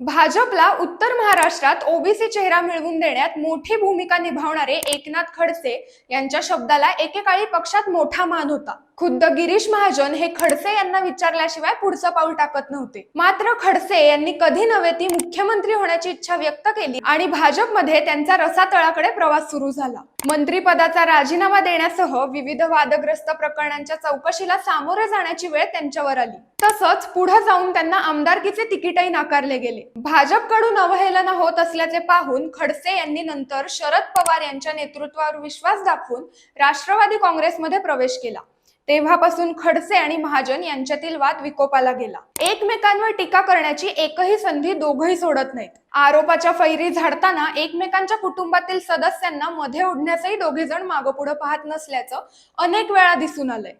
भाजपला उत्तर महाराष्ट्रात ओबीसी चेहरा मिळवून देण्यात मोठी भूमिका निभावणारे एकनाथ खडसे यांच्या शब्दाला एकेकाळी पक्षात मोठा मान होता. खुद्द गिरीश महाजन हे खडसे यांना विचारल्याशिवाय पुढचं पाऊल टाकत नव्हते. मात्र खडसे यांनी कधी नव्हे ती मुख्यमंत्री होण्याची इच्छा व्यक्त केली आणि भाजपमध्ये त्यांचा रसातळाकडे प्रवास सुरू झाला. मंत्रीपदाचा राजीनामा देण्यासह विविध वादग्रस्त प्रकरणांच्या चौकशीला सामोरे जाण्याची वेळ त्यांच्यावर आली. तसंच पुढे जाऊन त्यांना आमदारकीचे तिकीटही नाकारले गेले. भाजपकडून अवहेलना होत असल्याचे पाहून खडसे यांनी नंतर शरद पवार यांच्या नेतृत्वावर विश्वास दाखवून राष्ट्रवादी काँग्रेसमध्ये प्रवेश केला. तेव्हापासून खडसे आणि महाजन यांच्यातील वाद विकोपाला गेला. एकमेकांवर टीका करण्याची एकही संधी दोघही सोडत नाहीत. आरोपाच्या फैरी झाडताना एकमेकांच्या कुटुंबातील सदस्यांना मध्ये ओढण्यासही दोघे जण मागोपुढे पाहत नसल्याचं अनेक वेळा दिसून आलंय.